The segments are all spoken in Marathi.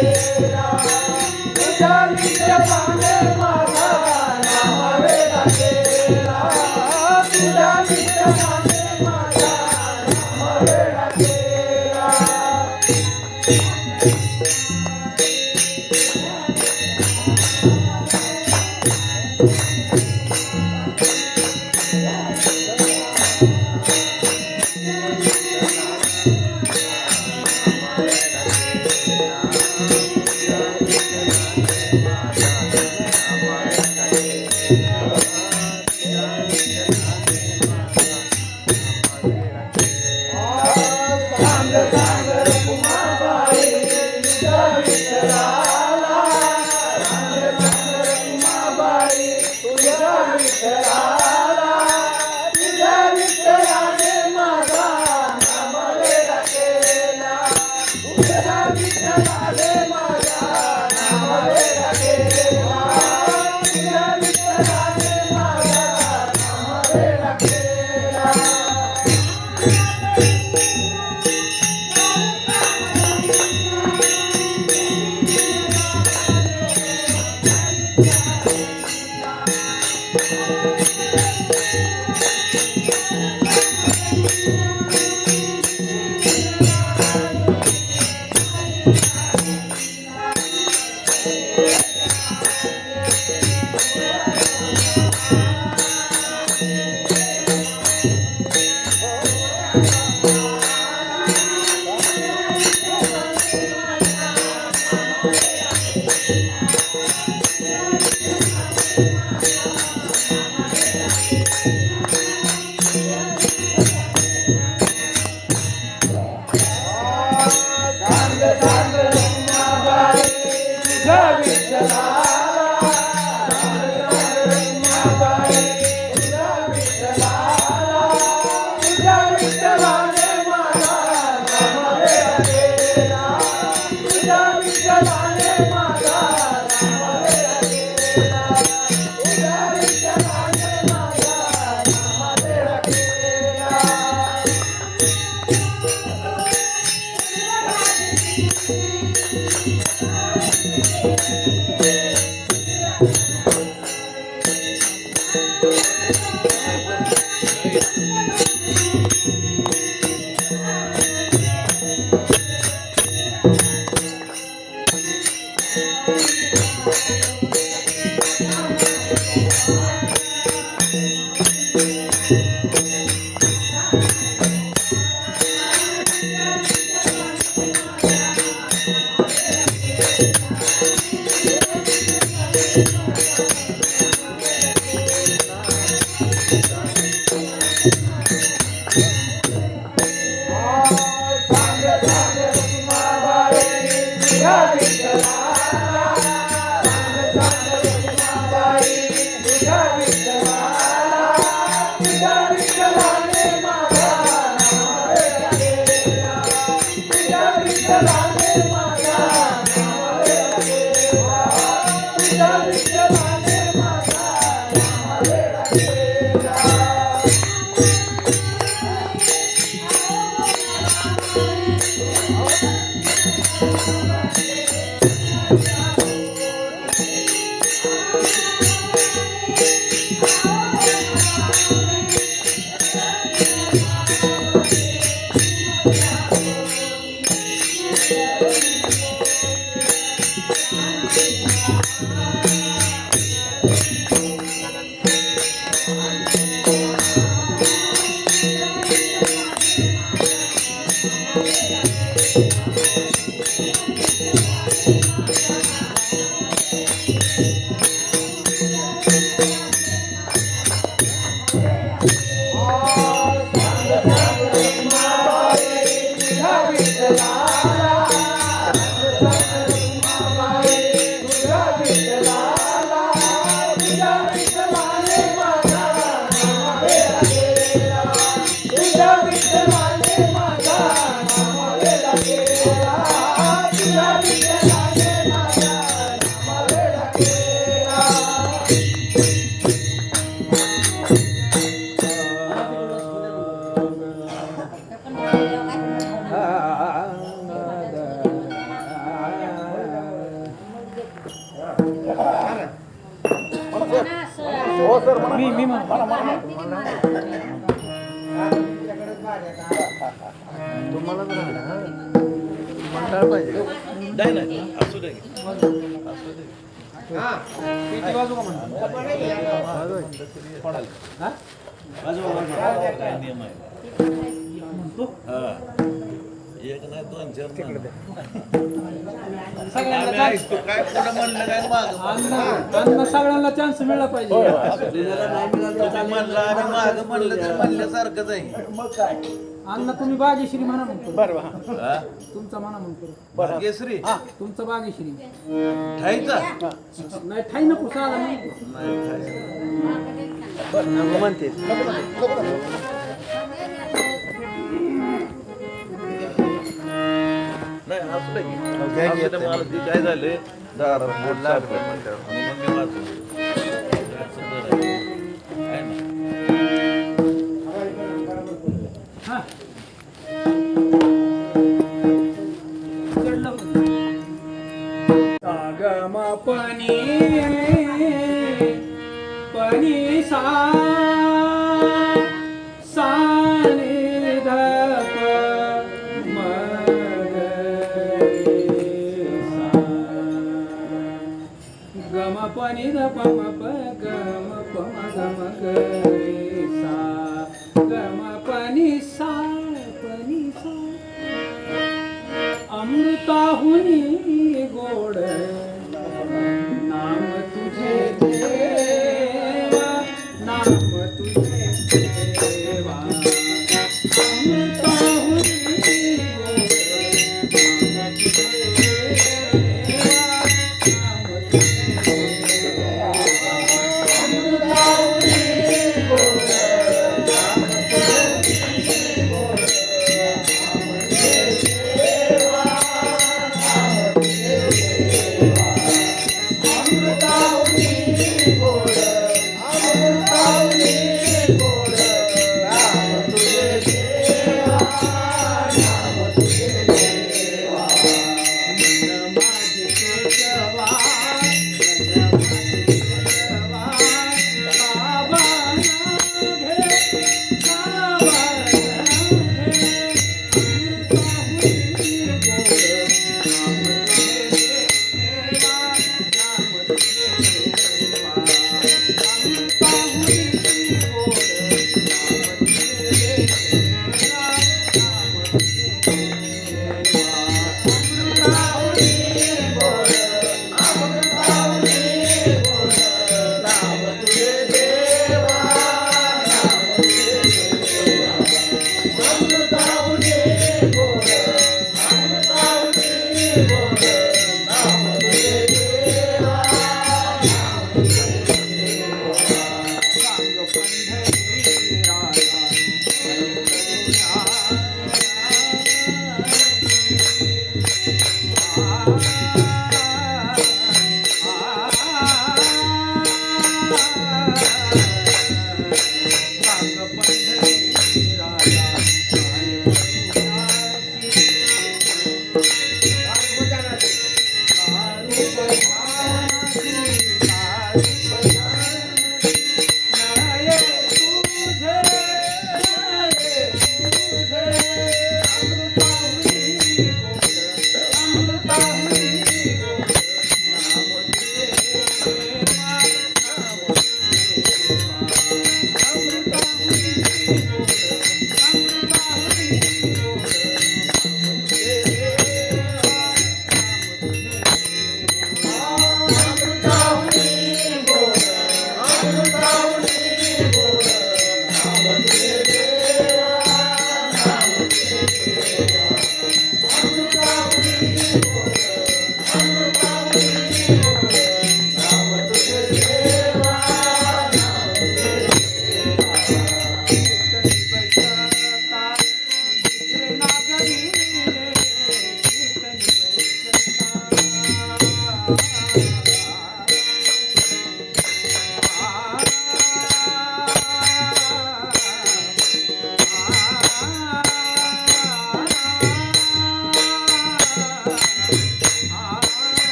Jai Jai Jai Yeah. Thank. काय नियम आहे हा. एक नाही दोन चार नाही. सगळ्यांना काय पुढं म्हणलं काय मागं सगळ्यांना चान्स मिळाला पाहिजे आम्ही मागं म्हणलं तर म्हणल्यासारखंच आहे मग काय अन्न तुम्ही बागेश्री म्हणा म्हणतो बरं हा? तुमचा म्हणा म्हणतो भाग्यश्री तुमचा बागेश्री ठाईचा नाही ठाई नको साधा नाही नाही ठाई. नाही असू दे की. असू दे, मला ती काय झाले दारात बोट लागलं म्हणून मी वाचलो. असं बरं आहे. आहे सागम पनी पणी सा साने धप मग गम पनी ध पम प गम पम गम ग 장르 따훈이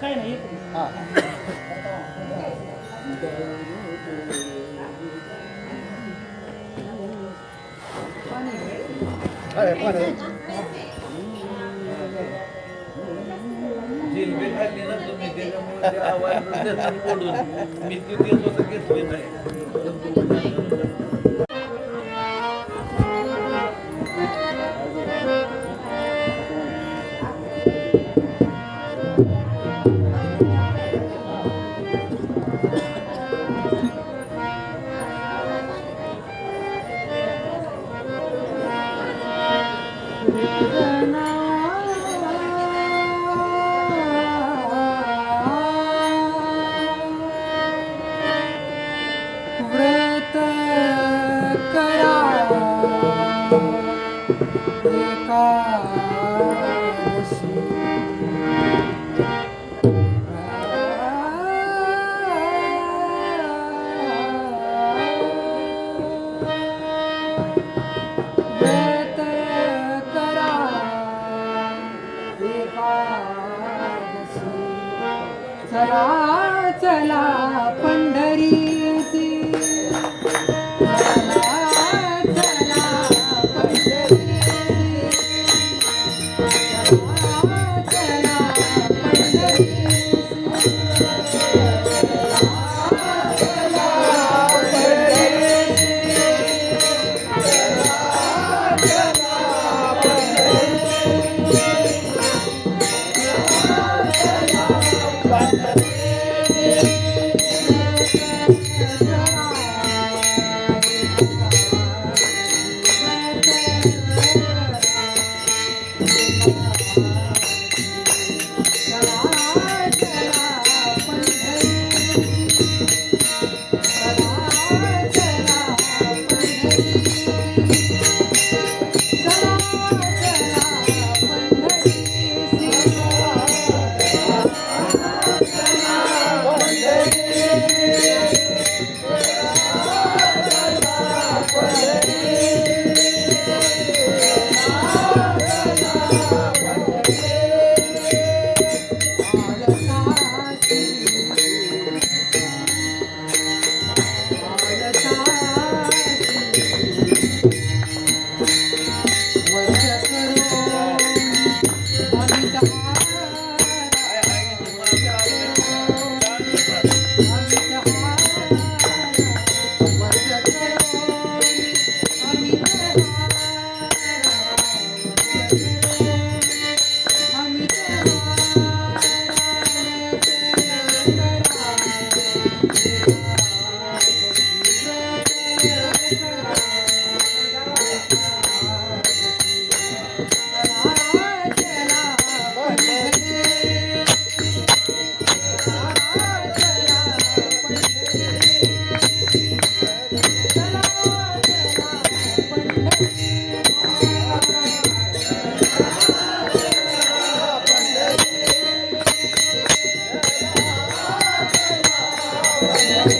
काय जिलबी खाल्ली ना तुम्ही त्याच्यामुळे आवाज मी किती घेतले नाही একা Yeah.